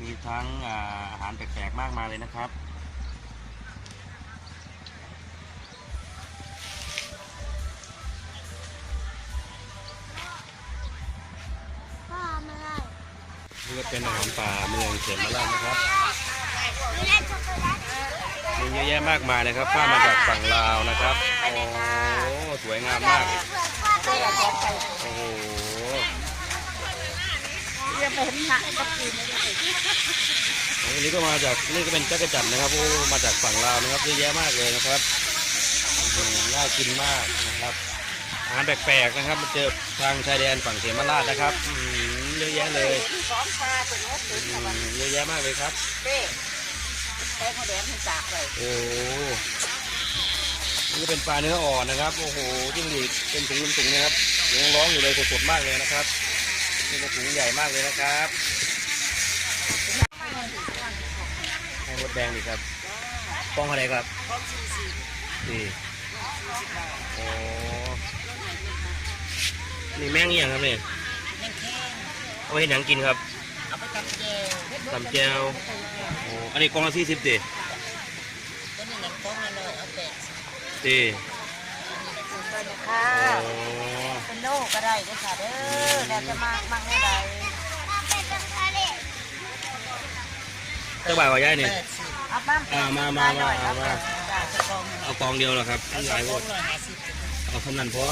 มีทั้งอ่าอาหารแปลกๆมากมายเลยนะครับ พ่อมาเลยนี่ก็เป็นอาหารป่าเมืองเขมราชนะครับเล่นช็อกโกแลตมีเยอะแยะมากมายนะครับข้ามมาจากฝั่งลาวนะครับ โอ้ สวยงามมาก เพื่อนพ่อไปเลย โอ้โห จะเป็นหนักก็กินอันนี้ก็มาจากนี่ก็เป็นจักรจันนะครับโอ้มาจากฝั่งลาวนะครับเยอะแยะมากเลยนะครับน่ากินมากนะครับอาหารแปลกๆนะครับมาเจอทางชายแดนฝั่งเขมราชนะครับเยอะแยะเลยเยอะแยะมากเลยครับเต้ใช้ข้าวแดงให้จากเลยโอ้นี่เป็นปลาเนื้ออ่อนนะครับ โอ้โหจิ้งหรีดเป็นถุงเป็นถุงนะครับยังร้องอยู่เลยสดๆมากเลยนะครับ นี่ก็ถุงใหญ่มากเลยนะครับให้มดแดงดีครับป้องอะไรครับนี่โอ้นี่แม่งนี่ยังครับเนี่ยแม่งแข้งเอาไปเห็นยังกินครับเอาไปตำแจวตำแจวโอ้อันนี้กล่องละสี่สิบดิตัวนี้หนังต้อง เลยเอาแปดสิบดิตัวนี้ค่ะเป็นโลก็ได้ด้วยค่ะเด้อแล้วจะมากมากเมื่อใดเจ้าบ่าวกับย่ายนี่เอามาอ่ามามามาเอามาจ้าจะกองเอากองเดียวเหรอครับอาหลายหมดหน่ห้าสิบเอาคำนั้นพอ